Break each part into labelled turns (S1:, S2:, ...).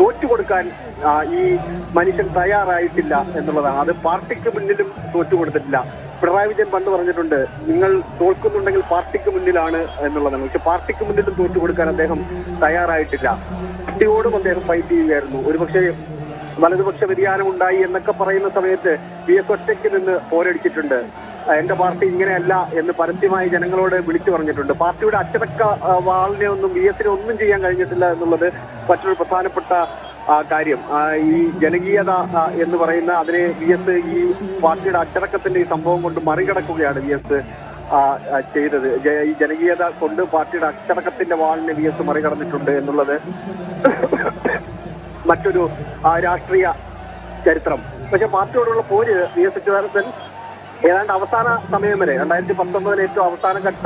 S1: തോറ്റുകൊടുക്കാൻ കൊടുക്കാൻ ഈ മനുഷ്യൻ തയ്യാറായിട്ടില്ല എന്നുള്ളതാണ്. അത് പാർട്ടിക്ക് മുന്നിലും തോറ്റുകൊടുത്തിട്ടില്ല. പിണറായി വിജയൻ പണ്ട് പറഞ്ഞിട്ടുണ്ട് നിങ്ങൾ തോൽക്കുന്നുണ്ടെങ്കിൽ പാർട്ടിക്ക് മുന്നിലാണ് എന്നുള്ളതാണ്. പക്ഷെ പാർട്ടിക്ക് മുന്നിലും തോറ്റുകൊടുക്കാൻ അദ്ദേഹം തയ്യാറായിട്ടില്ല. പാർട്ടിയോടും അദ്ദേഹം ഫൈറ്റ് ചെയ്യുകയായിരുന്നു. ഒരുപക്ഷെ വലതുപക്ഷ വ്യതിയാനം ഉണ്ടായി എന്നൊക്കെ പറയുന്ന സമയത്ത് വി എസ് ഒറ്റയ്ക്ക് നിന്ന് പോരടിച്ചിട്ടുണ്ട്. എന്റെ പാർട്ടി ഇങ്ങനെയല്ല എന്ന് പരസ്യമായി ജനങ്ങളോട് വിളിച്ചു പറഞ്ഞിട്ടുണ്ട്. പാർട്ടിയുടെ അച്ചടക്ക വാളിനെ ഒന്നും വി എസിനെ ഒന്നും ചെയ്യാൻ കഴിഞ്ഞിട്ടില്ല എന്നുള്ളത് മറ്റൊരു പ്രധാനപ്പെട്ട കാര്യം. ഈ ജനകീയത എന്ന് പറയുന്ന അതിനെ വി എസ് ഈ പാർട്ടിയുടെ അച്ചടക്കത്തിന്റെ ഈ സംഭവം കൊണ്ട് മറികടക്കുകയാണ് വി എസ് ചെയ്തത്. ഈ ജനകീയത കൊണ്ട് പാർട്ടിയുടെ അച്ചടക്കത്തിന്റെ വാളിനെ വി എസ് മറികടന്നിട്ടുണ്ട് എന്നുള്ളത് മറ്റൊരു രാഷ്ട്രീയ ചരിത്രം. പക്ഷെ പാർട്ടിയോടുള്ള പോര് വി എസ് അച്യുതാനന്ദൻ ഏതാണ്ട് അവസാന സമയം വരെ രണ്ടായിരത്തി പത്തൊമ്പതിലെ ഏറ്റവും അവസാന ഘട്ട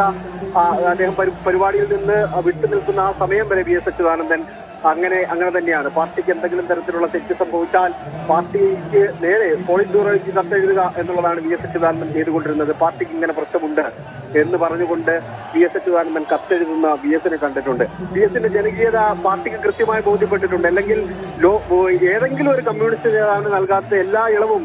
S1: അദ്ദേഹം പരി- പരിപാടിയിൽ നിന്ന് വിട്ടു നിൽക്കുന്ന ആ സമയം വരെ വി എസ് അച്യുതാനന്ദൻ അങ്ങനെ അങ്ങനെ തന്നെയാണ്. പാർട്ടിക്ക് എന്തെങ്കിലും തരത്തിലുള്ള തെറ്റ് സംഭവിച്ചാൽ പാർട്ടിക്ക് നേരെ പോളിറ്റ് ബ്യൂറോയ്ക്ക് കത്തെഴുതുക എന്നുള്ളതാണ് വി എസ് അച്യുതാനന്ദൻ ചെയ്തുകൊണ്ടിരുന്നത്. പാർട്ടിക്ക് ഇങ്ങനെ പ്രശ്നമുണ്ട് എന്ന് പറഞ്ഞുകൊണ്ട് വി എസ് അച്യുതാനന്ദൻ കത്തെഴുതുന്ന വി എസിനെ കണ്ടിട്ടുണ്ട്. വി എസിന്റെ ജനകീയത പാർട്ടിക്ക് കൃത്യമായി ബോധ്യപ്പെട്ടിട്ടുണ്ട്. അല്ലെങ്കിൽ ഏതെങ്കിലും ഒരു കമ്മ്യൂണിസ്റ്റ് നേതാവിന് നൽകാത്ത എല്ലാ ഇളവും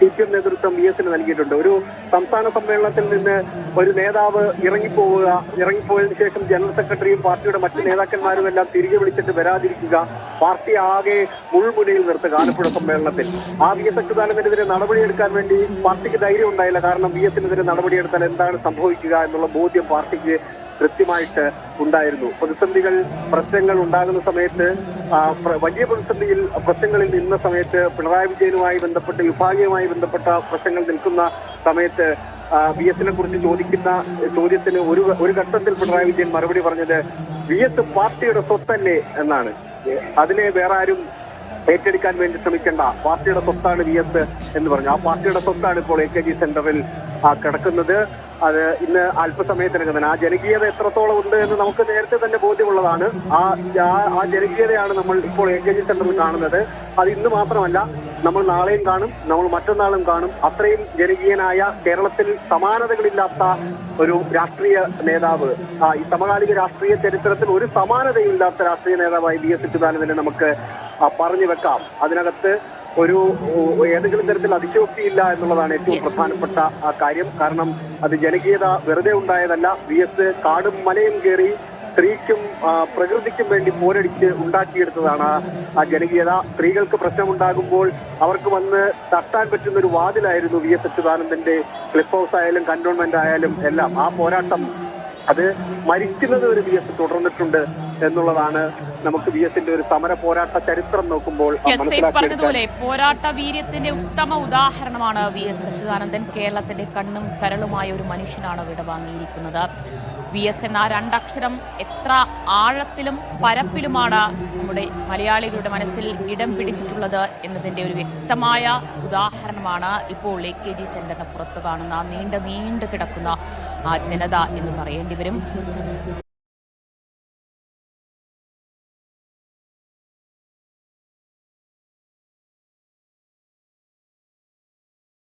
S1: സി പി എം നേതൃത്വം വി എസിന് നൽകിയിട്ടുണ്ട്. ഒരു സംസ്ഥാന സമ്മേളനത്തിൽ നിന്ന് ഒരു നേതാവ് ഇറങ്ങിപ്പോവുക ഇറങ്ങിപ്പോയതിനു ശേഷം ജനറൽ സെക്രട്ടറിയും പാർട്ടിയുടെ മറ്റ് നേതാക്കന്മാരും എല്ലാം തിരികെ വിളിച്ചിട്ട് വരാതിരിക്കുക പാർട്ടി ആകെ മുൾമുനയിൽ നിർത്തുക ആലപ്പുഴ സമ്മേളനത്തിൽ. ആ വി എസ് അച്യുതാനന്ദനെതിരെ നടപടിയെടുക്കാൻ വേണ്ടി പാർട്ടിക്ക് ധൈര്യം ഉണ്ടായില്ല കാരണം വി എസിനെതിരെ നടപടിയെടുത്താൽ എന്താണ് സംഭവിക്കുക എന്നുള്ള ബോധ്യം പാർട്ടിക്ക് കൃത്യമായിട്ട് ഉണ്ടായിരുന്നു. പ്രതിസന്ധികൾ പ്രശ്നങ്ങൾ ഉണ്ടാകുന്ന സമയത്ത് വലിയ പ്രതിസന്ധിയിൽ പ്രശ്നങ്ങളിൽ നിന്ന സമയത്ത് പിണറായി വിജയനുമായി ബന്ധപ്പെട്ട് വിഭാഗീയമായി ബന്ധപ്പെട്ട പ്രശ്നങ്ങൾ നിൽക്കുന്ന സമയത്ത് വി എസിനെ കുറിച്ച് ചോദിക്കുന്ന ചോദ്യത്തിന് ഒരു ഒരു ഘട്ടത്തിൽ പിണറായി വിജയൻ മറുപടി പറഞ്ഞത് വി എസ് പാർട്ടിയുടെ സ്വത്തല്ലേ എന്നാണ്. അതിനെ വേറെ ആരും ഏറ്റെടുക്കാൻ വേണ്ടി ശ്രമിക്കേണ്ട പാർട്ടിയുടെ സ്വത്താണ് വി എസ് എന്ന് പറഞ്ഞു. ആ പാർട്ടിയുടെ സ്വത്താണ് ഇപ്പോൾ എ കെ ജി സെന്ററിൽ കിടക്കുന്നത്. അത് ഇന്ന് അല്പസമയത്തിനകം തന്നെ. ആ ജനകീയത എത്രത്തോളം ഉണ്ട് എന്ന് നമുക്ക് നേരത്തെ തന്നെ ബോധ്യമുള്ളതാണ്. ആ ആ- ജനകീയതയാണ് നമ്മൾ ഇപ്പോൾ എ കെ ജി സെന്ററിൽ കാണുന്നത്. അത് ഇന്ന് മാത്രമല്ല നമ്മൾ നാളെയും കാണും നമ്മൾ മറ്റന്നാളും കാണും. അത്രയും ജനകീയനായ കേരളത്തിൽ സമാനതകളില്ലാത്ത ഒരു രാഷ്ട്രീയ നേതാവ് ഈ സമകാലിക രാഷ്ട്രീയ ചരിത്രത്തിൽ ഒരു സമാനതയില്ലാത്ത രാഷ്ട്രീയ നേതാവായി വി എസ് അച്യുതാനന്ദനെ നമുക്ക് പറഞ്ഞു വെക്കാം. അതിനകത്ത് ഒരു ഏതെങ്കിലും തരത്തിൽ അതിശോക്തിയില്ല എന്നുള്ളതാണ് ഏറ്റവും പ്രധാനപ്പെട്ട ആ, കാര്യം. കാരണം അത് ജനകീയത വെറുതെ ഉണ്ടായതല്ല. വി എസ് കാടും മലയും കയറി സ്ത്രീക്കും പ്രകൃതിക്കും വേണ്ടി പോരടിച്ച് ഉണ്ടാക്കിയെടുത്തതാണ് ആ- ആ ജനകീയത. സ്ത്രീകൾക്ക് പ്രശ്നമുണ്ടാകുമ്പോൾ അവർക്ക് വന്ന് തട്ടാൻ പറ്റുന്ന ഒരു വാതിലായിരുന്നു വി എസ് അച്യുതാനന്ദന്റെ ക്ലിഫ് ഹൗസ് ആയാലും കന്റോൺമെന്റ് ആയാലും എല്ലാം. ആ പോരാട്ടം അത് മരിക്കുന്നത് ഒരു വി എസ് തുടർന്നിട്ടുണ്ട്. എന്നുള്ളതാണ് നമുക്ക് വി എസിന്റെ ഒരു സമര പോരാട്ട ചരിത്രം നോക്കുമ്പോൾ
S2: പറഞ്ഞതുപോലെ പോരാട്ട വീര്യത്തിന്റെ ഉത്തമ ഉദാഹരണമാണ് വി എസ് അച്യുതാനന്ദൻ കേരളത്തിന്റെ കണ്ണും കരളുമായ ഒരു മനുഷ്യനാണ് വിടവാങ്ങിയിരിക്കുന്നത് വി എസ് എന്ന രണ്ടക്ഷരം എത്ര ആഴത്തിലും പരപ്പിലുമാണ് നമ്മുടെ മലയാളികളുടെ മനസ്സിൽ ഇടം പിടിച്ചിട്ടുള്ളത് എന്നതിന്റെ ഒരു വ്യക്തമായ ഉദാഹരണമാണ് ഇപ്പോൾ എ കെ ജി സെന്ററിന് പുറത്തു കാണുന്ന നീണ്ട നീണ്ടു കിടക്കുന്ന ആ ജനത എന്ന് പറയേണ്ടി വരും.